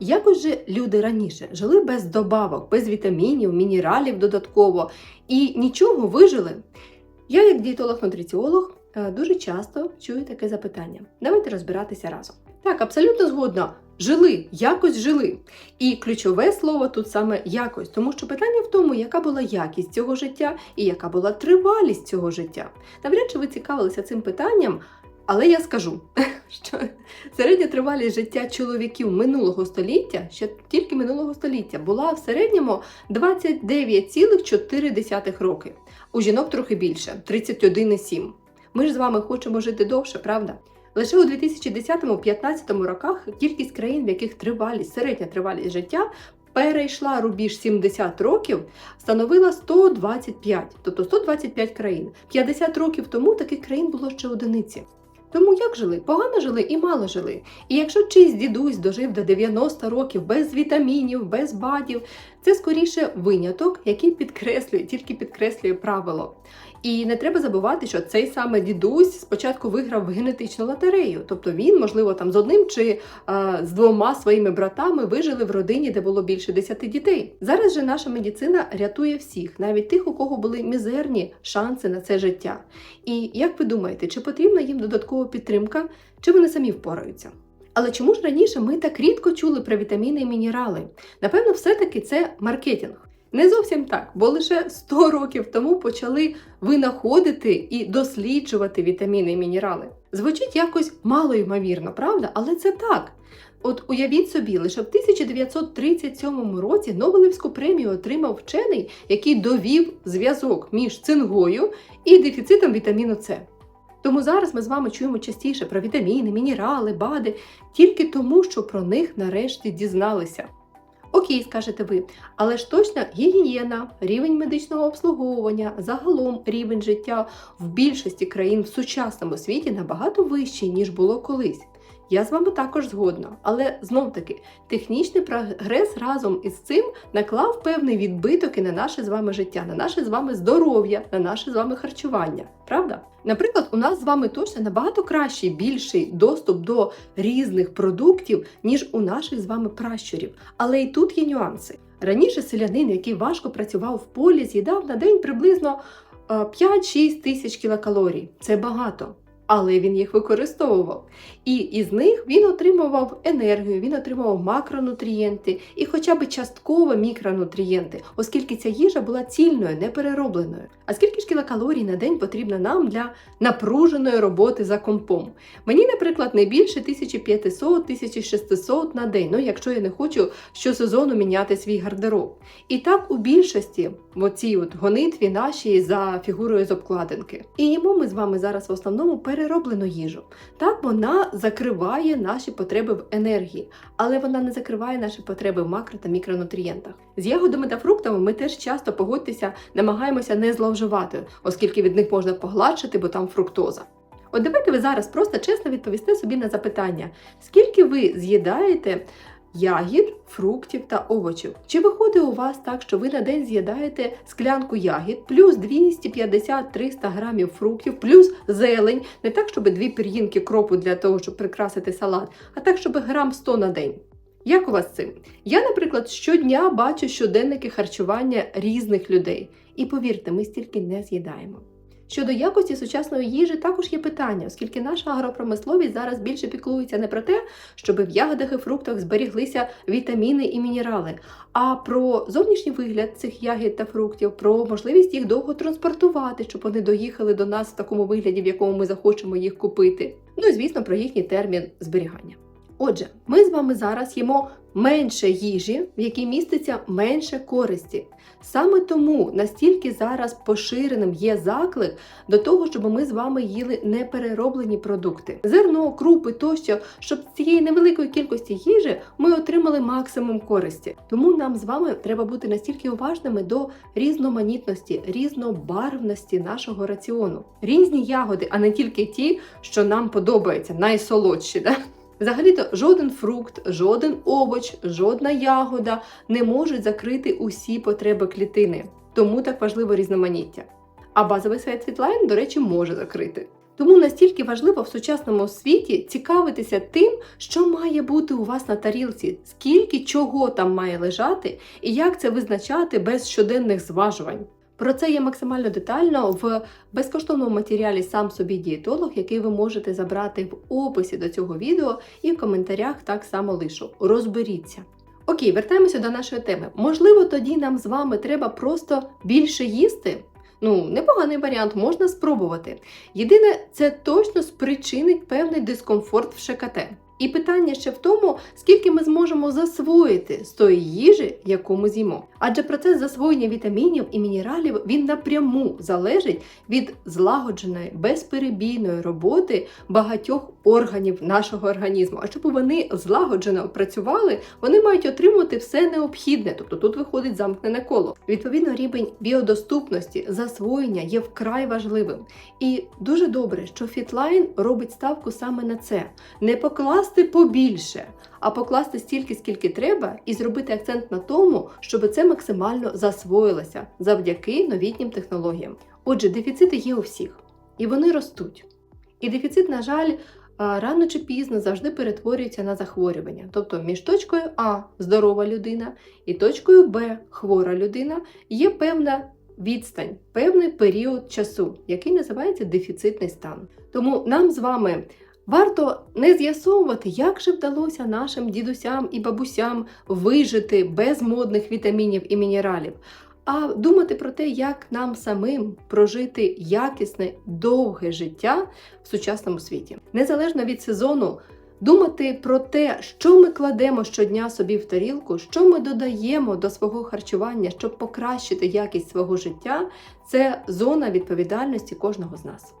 Якось же люди раніше жили без добавок, без вітамінів, мінералів додатково і нічого вижили. Я, як дієтолог-нутриціолог, е, дуже часто чую таке запитання. Давайте розбиратися разом. Так, абсолютно згодна. Жили, якось жили. І ключове слово тут саме якось, тому що питання в тому, яка була якість цього життя і яка була тривалість цього життя. Навряд чи ви цікавилися цим питанням, але я скажу, що середня тривалість життя чоловіків минулого століття, ще тільки минулого століття, була в середньому 29,4 роки. У жінок трохи більше 31,7. Ми ж з вами хочемо жити довше, правда? Лише у 2010-2015 роках кількість країн, в яких тривалість, середня тривалість життя перейшла рубіж 70 років, становила 125, тобто 125 країн. 50 років тому таких країн було ще одиниці. Тому як жили? Погано жили і мало жили. І якщо чийсь дідусь дожив до 90 років без вітамінів, без бадів, це скоріше виняток, який підкреслює, тільки підкреслює правило. І не треба забувати, що цей саме дідусь спочатку виграв генетичну лотерею. Тобто він, можливо, там з одним чи а, з двома своїми братами вижили в родині, де було більше 10 дітей. Зараз же наша медицина рятує всіх, навіть тих, у кого були мізерні шанси на це життя. І як ви думаєте, чи потрібна їм додаткова підтримка, чи вони самі впораються? Але чому ж раніше ми так рідко чули про вітаміни і мінерали? Напевно, все-таки це маркетинг. Не зовсім так, бо лише 100 років тому почали винаходити і досліджувати вітаміни і мінерали. Звучить якось мало ймовірно, правда? Але це так. От уявіть собі, лише в 1937 році Нобелівську премію отримав вчений, який довів зв'язок між цингою і дефіцитом вітаміну С. Тому зараз ми з вами чуємо частіше про вітаміни, мінерали, БАДи, тільки тому, що про них нарешті дізналися. Окей, скажете ви, але ж точно гігієна, рівень медичного обслуговування, загалом рівень життя в більшості країн в сучасному світі набагато вищий, ніж було колись. Я з вами також згодна, але знов таки технічний прогрес разом із цим наклав певний відбиток і на наше з вами життя, на наше з вами здоров'я, на наше з вами харчування. Правда? Наприклад, у нас з вами точно набагато кращий, більший доступ до різних продуктів, ніж у наших з вами пращурів. Але і тут є нюанси. Раніше селянин, який важко працював в полі, з'їдав на день приблизно е, 5-6 тисяч кілокалорій. Це багато. Але він їх використовував. І із них він отримував енергію, він отримував макронутрієнти і хоча б частково мікронутрієнти, оскільки ця їжа була цільною, не переробленою. А скільки ж кілокалорій на день потрібно нам для напруженої роботи за компом? Мені, наприклад, не більше 1500-1600 на день, ну якщо я не хочу щосезону міняти свій гардероб. І так у більшості в оцій от гонитві нашій за фігурою з обкладинки. І їмо ми з вами зараз в основному перероблену їжу. Так вона закриває наші потреби в енергії, але вона не закриває наші потреби в макро та мікронутрієнтах. З ягодами та фруктами ми теж часто погодьтеся, намагаємося не зловживати, оскільки від них можна погладшити, бо там фруктоза. От давайте ви зараз просто чесно відповісте собі на запитання, скільки ви з'їдаєте ягід, фруктів та овочів. Чи виходить у вас так, що ви на день з'їдаєте склянку ягід, плюс 250-300 грамів фруктів, плюс зелень, не так, щоб дві пір'їнки кропу для того, щоб прикрасити салат, а так, щоб грам 100 на день. Як у вас цим? Я, наприклад, щодня бачу щоденники харчування різних людей. І повірте, ми стільки не з'їдаємо. Щодо якості сучасної їжі також є питання, оскільки наша агропромисловість зараз більше піклується не про те, щоб в ягодах і фруктах зберіглися вітаміни і мінерали, а про зовнішній вигляд цих ягід та фруктів, про можливість їх довго транспортувати, щоб вони доїхали до нас в такому вигляді, в якому ми захочемо їх купити. Ну і звісно, про їхній термін зберігання. Отже, ми з вами зараз їмо менше їжі, в якій міститься менше користі. Саме тому настільки зараз поширеним є заклик до того, щоб ми з вами їли неперероблені продукти, зерно, крупи тощо, щоб з цієї невеликої кількості їжі ми отримали максимум користі. Тому нам з вами треба бути настільки уважними до різноманітності, різнобарвності нашого раціону. Різні ягоди, а не тільки ті, що нам подобаються, найсолодші. Да? Взагалі-то жоден фрукт, жоден овоч, жодна ягода не можуть закрити усі потреби клітини. Тому так важливо різноманіття. А базовий сайт Світлайн, до речі, може закрити. Тому настільки важливо в сучасному світі цікавитися тим, що має бути у вас на тарілці, скільки чого там має лежати, і як це визначати без щоденних зважувань. Про це є максимально детально в безкоштовному матеріалі сам собі дієтолог, який ви можете забрати в описі до цього відео і в коментарях так само лишу. Розберіться. Окей, вертаємося до нашої теми. Можливо, тоді нам з вами треба просто більше їсти. Ну, непоганий варіант, можна спробувати. Єдине, це точно спричинить певний дискомфорт в ШКТ. І питання ще в тому, скільки ми зможемо засвоїти з тої їжі, яку ми з'їмо. Адже процес засвоєння вітамінів і мінералів він напряму залежить від злагодженої, безперебійної роботи багатьох органів нашого організму. А щоб вони злагоджено працювали, вони мають отримувати все необхідне, тобто тут виходить замкнене коло. Відповідно, рівень біодоступності, засвоєння є вкрай важливим. І дуже добре, що Фітлайн робить ставку саме на це: не покласти побільше, а покласти стільки, скільки треба, і зробити акцент на тому, щоб це максимально засвоїлося завдяки новітнім технологіям. Отже, дефіцити є у всіх, і вони ростуть. І дефіцит, на жаль, рано чи пізно завжди перетворюється на захворювання. Тобто між точкою А здорова людина і точкою Б хвора людина є певна відстань, певний період часу, який називається дефіцитний стан. Тому нам з вами варто не з'ясовувати, як же вдалося нашим дідусям і бабусям вижити без модних вітамінів і мінералів. А думати про те, як нам самим прожити якісне, довге життя в сучасному світі, незалежно від сезону, думати про те, що ми кладемо щодня собі в тарілку, що ми додаємо до свого харчування, щоб покращити якість свого життя, це зона відповідальності кожного з нас.